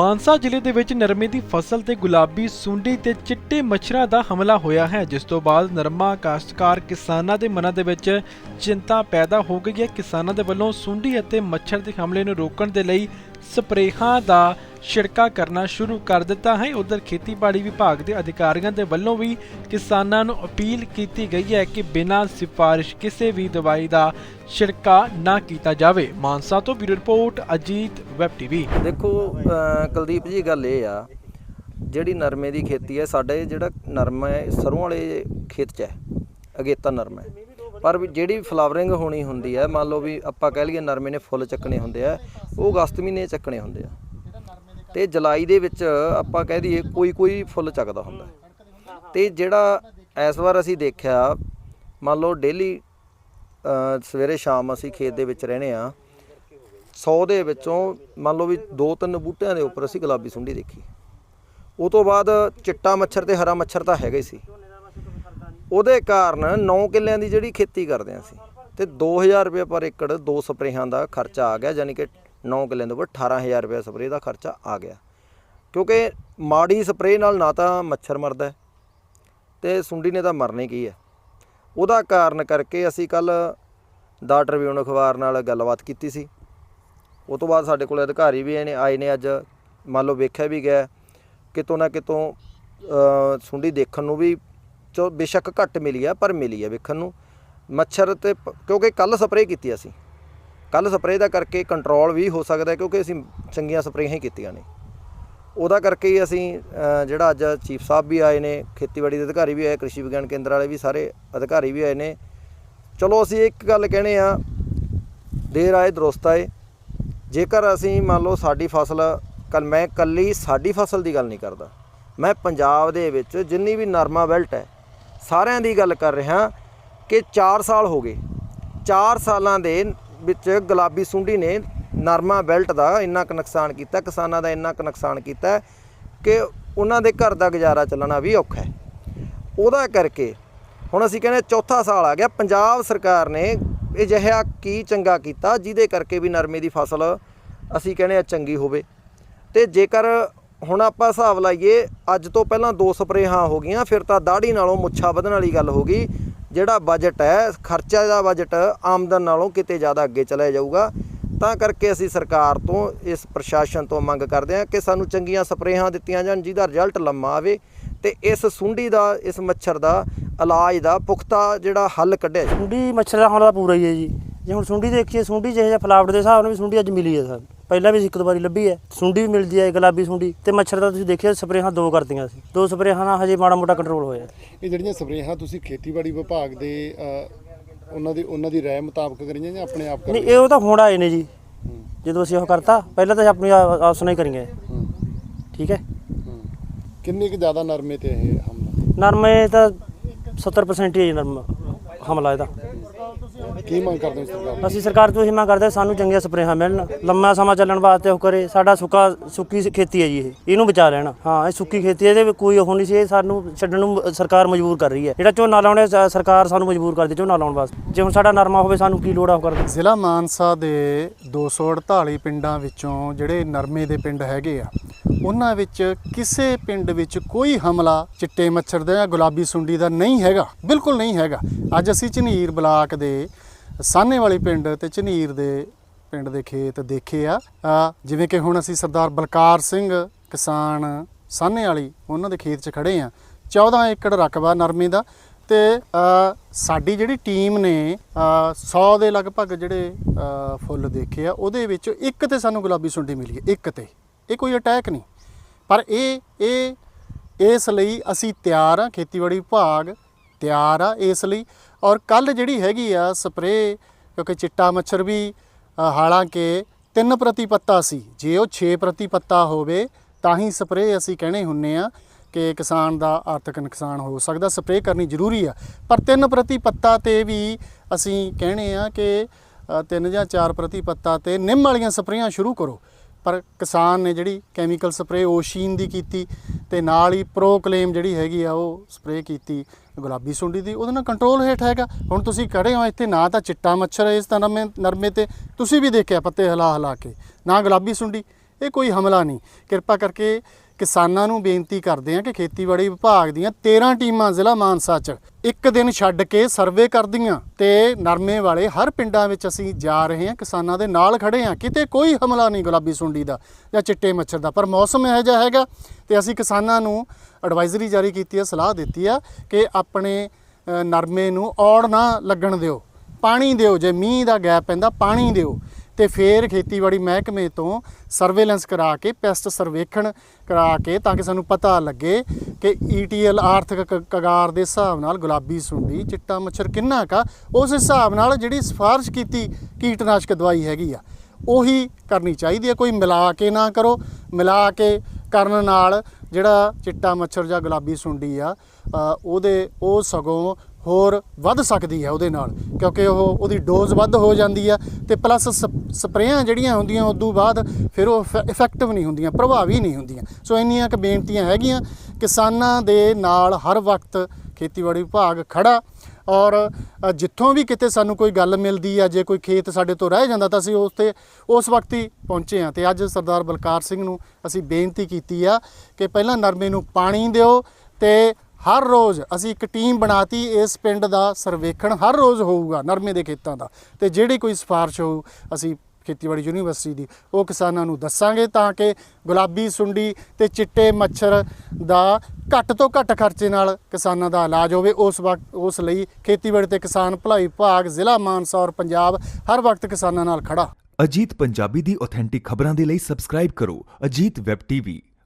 ਮਾਨਸਾ ਜ਼ਿਲ੍ਹੇ ਦੇ ਵਿੱਚ ਨਰਮੇ ਦੀ ਫਸਲ ਤੇ ਗੁਲਾਬੀ ਸੁੰਡੀ ਤੇ ਚਿੱਟੇ ਮੱਛਰਾਂ ਦਾ ਹਮਲਾ ਹੋਇਆ ਹੈ, ਜਿਸ ਤੋਂ ਬਾਅਦ ਨਰਮਾ ਕਾਸ਼ਤਕਾਰ ਕਿਸਾਨਾਂ ਦੇ ਮਨਾਂ ਦੇ ਵਿੱਚ ਚਿੰਤਾ ਪੈਦਾ ਹੋ ਗਈ ਹੈ। ਕਿਸਾਨਾਂ ਦੇ ਵੱਲੋਂ ਸੁੰਡੀ ਅਤੇ ਮੱਛਰ ਦੇ ਹਮਲੇ ਨੂੰ ਰੋਕਣ ਦੇ ਲਈ ਸਪਰੇਹਾਂ ਦਾ ਛਿੜਕਾ ਕਰਨਾ ਸ਼ੁਰੂ ਕਰ ਦਿੱਤਾ ਹੈ। ਉਧਰ ਖੇਤੀਬਾੜੀ ਵਿਭਾਗ ਦੇ ਅਧਿਕਾਰੀਆਂ ਦੇ ਵੱਲੋਂ ਵੀ ਕਿਸਾਨਾਂ ਨੂੰ ਅਪੀਲ ਕੀਤੀ ਗਈ ਹੈ ਕਿ ਬਿਨਾਂ ਸਿਫਾਰਿਸ਼ ਕਿਸੇ ਵੀ ਦਵਾਈ ਦਾ ਛਿੜਕਾ ਨਾ ਕੀਤਾ ਜਾਵੇ। ਮਾਨਸਾ ਤੋਂ bureau report, Ajit, web TV. ਦੇਖੋ ਕੁਲਦੀਪ ਜੀ, ਗੱਲ ਇਹ ਆ, ਜਿਹੜੀ ਨਰਮੇ ਦੀ ਖੇਤੀ ਹੈ, ਸਾਡੇ ਜਿਹੜਾ ਨਰਮਾ ਹੈ, ਸਰੋਂ ਵਾਲੇ ਖੇਤ 'ਚ ਹੈ, ਅਗੇਤਾ ਨਰਮਾ ਹੈ। ਪਰ ਵੀ ਜਿਹੜੀ ਫਲਾਵਰਿੰਗ ਹੋਣੀ ਹੁੰਦੀ ਹੈ, ਮੰਨ ਲਓ ਵੀ ਆਪਾਂ ਕਹਿ ਲਈਏ ਨਰਮੇ ਨੇ ਫੁੱਲ ਚੱਕਣੇ ਹੁੰਦੇ ਆ, ਉਹ ਅਗਸਤ ਮਹੀਨੇ ਚੱਕਣੇ ਹੁੰਦੇ ਆ। ਤੇ ਜੁਲਾਈ ਦੇ ਵਿੱਚ ਆਪਾਂ ਕਹਿ ਦਈਏ ਕੋਈ ਕੋਈ ਫੁੱਲ ਚੱਕਦਾ ਹੁੰਦਾ। ਹੈ। ਤੇ ਜਿਹੜਾ ਇਸ ਵਾਰ ਅਸੀਂ ਦੇਖਿਆ, ਮੰਨ ਲਓ ਡੇਲੀ ਸਵੇਰੇ ਸ਼ਾਮ ਅਸੀਂ ਖੇਤ ਦੇ ਵਿੱਚ ਰਹਿਣੇ ਆ 100 ਦੇ ਵਿੱਚੋਂ ਮੰਨ ਲਓ ਵੀ ਦੋ ਤਿੰਨ ਬੂਟਿਆਂ ਦੇ ਉੱਪਰ ਅਸੀਂ ਗੁਲਾਬੀ ਸੁੰਡੀ ਦੇਖੀ। ਉਹ ਤੋਂ ਬਾਅਦ ਚਿੱਟਾ ਮੱਛਰ ਤੇ ਹਰਾ ਮੱਛਰ ਤਾਂ ਹੈਗਾ ਹੀ ਸੀ। ਉਹਦੇ ਕਾਰਨ 9 ਕਿੱਲਿਆਂ ਦੀ ਜਿਹੜੀ ਖੇਤੀ ਕਰਦੇ ਹਾਂ ਅਸੀਂ, ਤੇ 2000 ਰੁਪਏ ਪਰ ਏਕੜ ਦੋ ਸਪਰੇਹਾਂ ਦਾ ਖਰਚਾ ਆ ਗਿਆ, ਯਾਨੀ ਕਿ 9 ਕਿੱਲਿਆਂ ਦੇ ਉੱਪਰ 18000 ਰੁਪਏ ਸਪਰੇਅ ਦਾ ਖਰਚਾ ਆ ਗਿਆ। ਕਿਉਂਕਿ ਮਾੜੀ ਸਪਰੇਅ ਨਾਲ ਨਾ ਤਾਂ ਮੱਛਰ ਮਰਦਾ ਹੈ, ਤੇ ਸੁੰਡੀ ਨੇ ਤਾਂ ਮਰਨੇ ਕੀ ਹੈ? ਉਹਦਾ ਕਾਰਨ ਕਰਕੇ ਅਸੀਂ ਕੱਲ ਦਾ ਟ੍ਰਿਬਿਊਨ ਅਖਬਾਰ ਨਾਲ ਗੱਲਬਾਤ ਕੀਤੀ ਸੀ। ਉਹ ਤੋਂ ਬਾਅਦ ਸਾਡੇ ਕੋਲ ਅਧਿਕਾਰੀ ਵੀ ਆਏ ਨੇ ਆਏ ਨੇ ਅੱਜ। ਮੰਨ ਲਓ ਵੇਖਿਆ ਵੀ ਗਿਆ ਕਿਤੋਂ ਨਾ ਕਿਤੋਂ ਸੁੰਡੀ ਦੇਖਣ ਨੂੰ ਵੀ ਚੋ ਬੇਸ਼ੱਕ ਘੱਟ ਮਿਲੀ ਆ ਪਰ ਮਿਲੀ ਆ ਵੇਖਣ ਨੂੰ। ਮੱਛਰ ਤੇ ਪ- ਕਿਉਂਕਿ ਕੱਲ ਸਪਰੇਅ ਕੀਤੀ ਅਸੀਂ। ਕੱਲ ਸਪਰੇਅ ਦਾ ਕਰਕੇ ਕੰਟਰੋਲ ਵੀ ਹੋ ਸਕਦਾ ਹੈ ਕਿਉਂਕਿ ਅਸੀਂ ਚੰਗੀਆਂ ਸਪਰੇਆਂ ਹੀ ਕੀਤੀਆਂ ਨੇ। ਉਹਦਾ ਕਰਕੇ ਹੀ ਅਸੀਂ ਅ, ਜਿਹੜਾ ਅੱਜ ਚੀਫ ਸਾਹਿਬ ਵੀ ਆਏ ਨੇ ਖੇਤੀਬਾੜੀ ਦੇ ਅਧਿਕਾਰੀ ਵੀ ਆਏ ਕ੍ਰਿਸ਼ੀ ਵਿਗਿਆਨ ਕੇਂਦਰ ਵਾਲੇ ਵੀ ਸਾਰੇ ਅਧਿਕਾਰੀ ਵੀ ਆਏ ਨੇ। ਚਲੋ ਅਸੀਂ ਇੱਕ ਗੱਲ ਕਹਿਣੇ ਆ ਦੇਰ ਆਏ ਦਰੁਸਤ ਆਏ। ਜੇਕਰ ਅਸੀਂ ਮੰਨ ਲਓ ਸਾਡੀ ਫਸਲ ਕੱਲ ਮੈਂ ਕੱਲੀ ਸਾਡੀ ਫਸਲ ਦੀ ਗੱਲ ਨਹੀਂ ਕਰਦਾ। ਮੈਂ ਪੰਜਾਬ ਦੇ ਵਿੱਚ ਜਿੰਨੀ ਵੀ ਨਰਮਾ ਬੈਲਟ ਹੈ ਸਾਰਿਆਂ ਦੀ ਗੱਲ ਕਰ ਰਿਹਾ ਕਿ 4 ਸਾਲ ਹੋ ਗਏ। 4 ਸਾਲਾਂ ਦੇ ਵਿੱਚ ਗੁਲਾਬੀ ਸੁੰਡੀ ਨੇ ਨਰਮਾ ਬੈਲਟ ਦਾ ਇੰਨਾ ਕੁ ਨੁਕਸਾਨ ਕੀਤਾ, ਕਿਸਾਨਾਂ ਦਾ ਇੰਨਾ ਕੁ ਨੁਕਸਾਨ ਕੀਤਾ ਕਿ ਉਹਨਾਂ ਦੇ ਘਰ ਦਾ ਗੁਜ਼ਾਰਾ ਚੱਲਣਾ ਵੀ ਔਖਾ ਹੈ। ਉਹਦਾ ਕਰਕੇ ਹੁਣ ਅਸੀਂ ਕਹਿੰਦੇ ਚੌਥਾ ਸਾਲ ਆ ਗਿਆ, ਪੰਜਾਬ ਸਰਕਾਰ ਨੇ ਅਜਿਹਾ ਕੀ ਚੰਗਾ ਕੀਤਾ ਜਿਹਦੇ ਕਰਕੇ ਵੀ ਨਰਮੇ ਦੀ ਫਸਲ ਅਸੀਂ ਕਹਿੰਦੇ ਆ ਚੰਗੀ ਹੋਵੇ। ਤੇ ਜੇਕਰ ਹੁਣ ਆਪਾਂ ਹਿਸਾਬ ਲਾਈਏ, ਅੱਜ ਤੋਂ ਪਹਿਲਾਂ ਦੋ ਸਪਰੇਹਾਂ ਹੋ ਗਈਆਂ, ਫਿਰ ਤਾਂ ਦਾੜੀ ਨਾਲੋਂ ਮੁੱਛਾਂ ਵਧਣ ਵਾਲੀ ਗੱਲ ਹੋ ਗਈ। ਜਿਹੜਾ ਬਜਟ ਹੈ, ਖਰਚਾ ਦਾ ਬਜਟ ਆਮਦਨ ਨਾਲੋਂ ਕਿਤੇ ਜ਼ਿਆਦਾ ਅੱਗੇ ਚਲਾ ਜਾਊਗਾ। ਤਾਂ ਕਰਕੇ ਅਸੀਂ ਸਰਕਾਰ ਤੋਂ ਇਸ ਪ੍ਰਸ਼ਾਸਨ ਤੋਂ ਮੰਗ ਕਰਦੇ ਹਾਂ ਕਿ ਸਾਨੂੰ ਚੰਗੀਆਂ ਸਪਰੇਹਾਂ ਦਿੱਤੀਆਂ ਜਾਣ, ਜਿਹਦਾ ਰਿਜ਼ਲਟ ਲੰਮਾ ਆਵੇ ਤੇ ਇਸ ਸੁੰਡੀ ਦਾ, ਇਸ ਮੱਛਰ ਦਾ ਇਲਾਜ ਦਾ ਪੁਖਤਾ ਜਿਹੜਾ ਹੱਲ ਕੱਢਿਆ ਸੁੰਡੀ ਮੱਛਰ ਦਾ ਹਮਲਾ ਪੂਰਾ ਹੀ ਹੈ ਜੀ। ਜੇ ਹੁਣ ਸੁੰਡੀ ਦੇਖੀਏ, ਸੁੰਡੀ ਜਿਹੇ ਜਿਹਾ ਫਲਾਵਟ ਦੇ ਹਿਸਾਬ ਨਾਲ ਵੀ ਸੁੰਡੀ ਅੱਜ ਮਿਲੀ ਹੈ ਸਾਨੂੰ ਪਹਿਲਾਂ ਵੀ ਇੱਕ ਦੋ ਵਾਰੀ ਲੱਭੀ ਹੈ ਸੁੰਡੀ ਵੀ ਮਿਲਦੀ ਹੈ ਗੁਲਾਬੀ ਸੁੰਡੀ ਤੇ ਮੱਛਰ ਦਾ ਤੁਸੀਂ ਦੇਖਿਆ ਸਪਰੇਹਾਂ ਦੋ ਕਰਤੀਆਂ ਸੀ। ਦੋ ਸਪਰੇਹਾਂ ਨਾਲ ਹਜੇ ਮਾੜਾ ਮੋਟਾ ਕੰਟਰੋਲ ਹੋਇਆ। ਇਹ ਜਿਹੜੀਆਂ ਸਪਰੇਹਾਂ ਤੁਸੀਂ ਖੇਤੀਬਾੜੀ ਵਿਭਾਗ ਦੇ ਉਹਨਾਂ ਦੀ ਉਹਨਾਂ ਦੀ ਰਾਏ ਮੁਤਾਬਕ ਕਰੀਆਂ ਜਾਂ ਆਪਣੇ ਆਪ ਨਹੀਂ ਕਰੀਆਂ? ਇਹ ਉਹ ਤਾਂ ਹੁਣ ਆਏ ਨੇ ਜੀ। ਜਦੋਂ ਅਸੀਂ ਉਹ ਕਰਤਾ ਪਹਿਲਾਂ ਤਾਂ ਆਪਣੀ ਆ- ਆਸ ਨਾਲ ਹੀ ਕਰੀਏ ਹੂੰ, ਠੀਕ ਹੈ? ਹੂੰ। ਕਿੰਨੀ ਕੁ ਜ਼ਿਆਦਾ ਨਰਮੇ ਤੇ ਇਹ ਹਮਲਾ? ਨਰਮੇ ਤਾਂ 70% ਹੀ ਹੈ ਜੀ ਨਰਮ ਹਮਲਾ ਇਹਦਾ। ਕੀ ਮੰਗ ਕਰਦੇ ਹੋ ਸਰਕਾਰ ਤੋਂ? ਅਸੀਂ ਸਰਕਾਰ ਤੋਂ ਇਹ ਮੰਗ ਕਰਦੇ ਹਾਂ ਸਾਨੂੰ ਚੰਗੀਆਂ ਸਪਰੇਹਾਂ ਮਿਲਣ ਲੰਮਾ ਸਮਾਂ ਚੱਲਣ ਵਾਸਤੇ ਉਹ ਕਰੇ ਸਾਡਾ ਸੁੱਕਾ ਸੁੱਕੀ ਖੇਤੀ ਹੈ ਜੀ ਇਹ ਇਹਨੂੰ ਬਚਾ ਲੈਣਾ। ਹਾਂ ਇਹ ਸੁੱਕੀ ਖੇਤੀ ਹੈ, ਇਹਦੇ ਵਿੱਚ ਕੋਈ ਉਹ ਨਹੀਂ ਸੀ ਇਹ ਸਾਨੂੰ ਛੱਡਣ ਨੂੰ ਸਰਕਾਰ ਮਜਬੂਰ ਕਰ ਰਹੀ ਹੈ। ਜਿਹੜਾ ਝੋਨਾ ਲਾਉਣੇ ਸਰਕਾਰ ਸਾਨੂੰ ਮਜਬੂਰ ਕਰਦੀ ਝੋਨਾ ਲਾਉਣ ਵਾਸਤੇ। ਜੇ ਹੁਣ ਸਾਡਾ ਨਰਮਾ ਹੋਵੇ ਸਾਨੂੰ ਕੀ ਲੋੜ ਆ ਉਹ ਕਰਨ ਦੀ? ਜ਼ਿਲ੍ਹਾ ਮਾਨਸਾ ਦੇ 248 ਪਿੰਡਾਂ ਵਿੱਚੋਂ ਜਿਹੜੇ ਨਰਮੇ ਦੇ ਪਿੰਡ ਹੈਗੇ ਆ ਉਹਨਾਂ ਵਿੱਚ ਕਿਸੇ ਪਿੰਡ ਵਿੱਚ ਕੋਈ ਹਮਲਾ ਚਿੱਟੇ ਮੱਛਰ ਦਾ ਜਾਂ ਗੁਲਾਬੀ ਸੁੰਡੀ ਦਾ ਨਹੀਂ ਹੈਗਾ ਬਿਲਕੁਲ ਨਹੀਂ ਹੈਗਾ। ਅੱਜ ਅਸੀਂ ਝਨੀਰ ਬਲਾਕ ਦੇ ਸਾਹਨੇ ਵਾਲੀ ਪਿੰਡ ਤੇ ਝਨੀਰ ਦੇ ਪਿੰਡ ਦੇ ਖੇਤ ਦੇਖੇ ਆ। ਜਿਵੇਂ ਕਿ ਹੁਣ ਅਸੀਂ ਸਰਦਾਰ ਬਲਕਾਰ ਸਿੰਘ ਕਿਸਾਨ ਸਾਹਨੇ ਵਾਲੀ ਉਹਨਾਂ ਦੇ ਖੇਤ 'ਚ ਖੜੇ ਆ। 14 ਏਕੜ ਰਕਬਾ ਨਰਮੇ ਦਾ ਤੇ ਸਾਡੀ ਜਿਹੜੀ ਟੀਮ ਨੇ ਅ, 100 ਦੇ ਲਗਭਗ ਜਿਹੜੇ ਫੁੱਲ ਦੇਖੇ ਆ ਉਹਦੇ ਵਿੱਚੋਂ ਇੱਕ ਤੇ ਸਾਨੂੰ ਗੁਲਾਬੀ ਸੁੰਡੀ ਮਿਲੀ ਹੈ ਇੱਕ ਤੇ। ਇਹ ਕੋਈ ਅਟੈਕ ਨਹੀਂ। ਪਰ ਇਹ ਇਹ ਇਸ ਲਈ ਅਸੀਂ ਤਿਆਰ ਆ ਖੇਤੀਬਾੜੀ ਵਿਭਾਗ ਤਿਆਰ ਆ ਇਸ ਲਈ। ਔਰ ਕੱਲ ਜਿਹੜੀ ਹੈਗੀ ਆ ਸਪਰੇ ਕਿਉਂਕਿ ਚਿੱਟਾ ਮੱਛਰ ਵੀ ਹਾਲਾਂਕਿ 3 ਪ੍ਰਤੀ ਪੱਤਾ ਸੀ। ਜੇ ਉਹ 6 ਪ੍ਰਤੀ ਪੱਤਾ ਹੋਵੇ, ਤਾਂ ਹੀ ਸਪਰੇ ਅਸੀਂ ਕਹਿਣੇ ਹੁੰਨੇ ਆ ਕਿ ਕਿਸਾਨ ਦਾ ਆਰਥਿਕ ਨੁਕਸਾਨ ਹੋ ਸਕਦਾ ਸਪਰੇ ਕਰਨੀ ਜ਼ਰੂਰੀ ਆ। ਪਰ 3 ਪ੍ਰਤੀ ਪੱਤਾ ਤੇ ਵੀ ਅਸੀਂ ਕਹਿਣੇ ਆ ਕਿ 3 ਜਾਂ 4 ਪ੍ਰਤੀ ਪੱਤਾ ਤੇ ਨਿੰਮ ਵਾਲੀਆਂ ਸਪਰੇਆਂ ਸ਼ੁਰੂ ਕਰੋ। ਪਰ ਕਿਸਾਨ ਨੇ ਜਿਹੜੀ ਕੈਮੀਕਲ ਸਪਰੇ ਓਸ਼ੀਨ ਦੀ ਕੀਤੀ ਤੇ ਨਾਲ ਹੀ ਪ੍ਰੋਕਲੇਮ ਜਿਹੜੀ ਹੈਗੀ ਆ ਉਹ ਸਪਰੇ ਕੀਤੀ ਗੁਲਾਬੀ ਸੁੰਡੀ ਦੀ। ਉਹਦੇ ਨਾਲ ਕੰਟਰੋਲ ਹੇਠ ਹੈਗਾ। ਹੁਣ ਤੁਸੀਂ ਖੜੇ ਹੋ ਇੱਥੇ, ਨਾ ਤਾਂ ਚਿੱਟਾ ਮੱਛਰ ਇਸ ਤਰ੍ਹਾਂ ਨਰਮੇ ਨਰਮੇ ਤੇ। ਤੁਸੀਂ ਵੀ ਦੇਖਿਆ ਪੱਤੇ ਹਿਲਾ ਹਿਲਾ ਕੇ। ਨਾ ਗੁਲਾਬੀ ਸੁੰਡੀ। ਇਹ ਕੋਈ ਹਮਲਾ ਨਹੀਂ। ਕਿਰਪਾ ਕਰਕੇ ਕਿਸਾਨਾਂ ਨੂੰ ਬੇਨਤੀ ਕਰਦੇ ਹਾਂ ਕਿ ਖੇਤੀਬਾੜੀ ਵਿਭਾਗ ਦੀਆਂ 13 ਟੀਮਾਂ ਜ਼ਿਲ੍ਹਾ ਮਾਨਸਾ 'ਚ ਇੱਕ ਦਿਨ ਛੱਡ ਕੇ ਸਰਵੇ ਕਰਦੀਆਂ ਤੇ ਨਰਮੇ ਵਾਲੇ ਹਰ ਪਿੰਡਾਂ ਵਿੱਚ ਅਸੀਂ ਜਾ ਰਹੇ ਹਾਂ, ਕਿਸਾਨਾਂ ਦੇ ਨਾਲ ਖੜੇ ਹਾਂ। ਕਿਤੇ ਕੋਈ ਹਮਲਾ ਨਹੀਂ, ਗੁਲਾਬੀ ਸੁੰਡੀ ਦਾ ਜਾਂ ਚਿੱਟੇ ਮੱਛਰ ਦਾ, ਪਰ ਮੌਸਮ ਇਹੋ ਜਿਹਾ ਹੈਗਾ ਤੇ ਅਸੀਂ ਕਿਸਾਨਾਂ ਨੂੰ ਐਡਵਾਈਜ਼ਰੀ ਜਾਰੀ ਕੀਤੀ ਹੈ, ਸਲਾਹ ਦਿੱਤੀ ਆ ਕਿ ਆਪਣੇ ਨਰਮੇ ਨੂੰ ਔੜ ਨਾ ਲੱਗਣ ਦਿਓ, ਪਾਣੀ ਦਿਓ, ਜੇ ਮੀਂਹ ਦਾ ਗੈਪ ਪੈਂਦਾ ਪਾਣੀ ਦਿਓ। ਤੇ ਫੇਰ ਖੇਤੀਬਾੜੀ ਮਹਿਕਮੇ ਤੋਂ ਸਰਵੇਲੈਂਸ ਕਰਾ ਕੇ ਪੈਸਟ ਸਰਵੇਖਣ ਕਰਾ ਕੇ ਤਾਂ ਕਿ ਸਾਨੂੰ ਪਤਾ ਲੱਗੇ ਕਿ ਈਟੀਐਲ ਆਰਥਿਕ ਕ- ਕਗਾਰ ਦੇ ਹਿਸਾਬ ਨਾਲ ਗੁਲਾਬੀ ਸੁੰਡੀ, ਚਿੱਟਾ ਮੱਛਰ ਕਿੰਨਾ ਕਾ ਉਸ ਹਿਸਾਬ ਨਾਲ ਜਿਹੜੀ ਸਿਫਾਰਿਸ਼ ਕੀਤੀ ਕੀਟਨਾਸ਼ਕ ਦਵਾਈ ਹੈਗੀ ਆ, ਉਹੀ ਕਰਨੀ ਚਾਹੀਦੀ ਹੈ ਕੋਈ ਮਿਲਾ ਕੇ ਨਾ ਕਰੋ, ਮਿਲਾ ਕੇ ਕਰਨ ਨਾਲ ਜਿਹੜਾ ਚਿੱਟਾ ਮੱਛਰ ਜਾਂ ਗੁਲਾਬੀ ਸੁੰਡੀ ਆ ਉਹਦੇ, ਉਹ ਸਗੋਂ ਹੋਰ ਵੱਧ ਸਕਦੀ ਹੈ ਉਹਦੇ ਨਾਲ, ਕਿਉਂਕਿ ਉਹ ਉਹਦੀ ਡੋਜ਼ ਵੱਧ ਹੋ ਜਾਂਦੀ ਆ ਤੇ ਪਲੱਸ ਸਪਰੇਆਂ ਜਿਹੜੀਆਂ ਹੁੰਦੀਆਂ ਉਦੋਂ ਬਾਅਦ ਫਿਰ ਉਹ ਇਫੈਕਟਿਵ ਨਹੀਂ ਹੁੰਦੀਆਂ, ਪ੍ਰਭਾਵੀ ਨਹੀਂ ਹੁੰਦੀਆਂ। ਸੋ ਇੰਨੀਆਂ ਕੁ ਬੇਨਤੀਆਂ ਹੈਗੀਆਂ, ਕਿਸਾਨਾਂ ਦੇ ਨਾਲ ਹਰ ਵਕਤ ਖੇਤੀਬਾੜੀ ਵਿਭਾਗ ਖੜਾ ਔਰ ਜਿੱਥੋਂ ਵੀ ਕਿਤੇ ਸਾਨੂੰ ਕੋਈ ਗੱਲ ਮਿਲਦੀ ਆ, ਜੇ ਕੋਈ ਖੇਤ ਸਾਡੇ ਤੋਂ ਰਹਿ ਜਾਂਦਾ ਤਾਂ ਅਸੀਂ ਉਸ ਤੇ, ਉਸ ਵਕਤ ਹੀ ਪਹੁੰਚੇ ਆ ਤੇ ਅੱਜ ਸਰਦਾਰ ਬਲਕਾਰ ਸਿੰਘ ਨੂੰ ਅਸੀਂ ਬੇਨਤੀ ਕੀਤੀ ਆ ਕਿ ਪਹਿਲਾਂ ਨਰਮੇ ਨੂੰ ਪਾਣੀ ਦਿਓ ਤੇ ਹਰ ਰੋਜ਼ ਅਸੀਂ ਇੱਕ ਟੀਮ ਬਣਾਤੀ, ਇਸ ਪਿੰਡ ਦਾ ਸਰਵੇਖਣ ਹਰ ਰੋਜ਼ ਹੋਊਗਾ, ਨਰਮੇ ਦੇ ਖੇਤਾਂ ਦਾ। ਤੇ ਜਿਹੜੀ ਕੋਈ ਸਿਫਾਰਿਸ਼ ਹੋਊ, ਅਸੀਂ ਖੇਤੀਬਾੜੀ ਯੂਨੀਵਰਸਿਟੀ ਦੀ, ਉਹ ਕਿਸਾਨਾਂ ਨੂੰ ਦੱਸਾਂਗੇ ਤਾਂ ਕਿ ਗੁਲਾਬੀ ਸੁੰਡੀ ਤੇ ਚਿੱਟੇ ਮੱਛਰ ਦਾ ਘੱਟ ਤੋਂ ਘੱਟ ਖਰਚੇ ਨਾਲ ਕਿਸਾਨਾਂ ਦਾ ਇਲਾਜ ਹੋਵੇ। ਉਸ ਵਕਤ, ਉਸ ਲਈ ਖੇਤੀਬਾੜੀ ਤੇ ਕਿਸਾਨ ਭਲਾਈ ਵਿਭਾਗ, ਜ਼ਿਲ੍ਹਾ ਮਾਨਸਾ ਔਰ ਪੰਜਾਬ ਹਰ ਵਕਤ ਕਿਸਾਨਾਂ ਨਾਲ ਖੜਾ। ਅਜੀਤ ਪੰਜਾਬੀ ਦੀ ਆਥੈਂਟਿਕ ਖਬਰਾਂ ਦੇ ਲਈ ਸਬਸਕ੍ਰਾਈਬ ਕਰੋ। Ajit web TV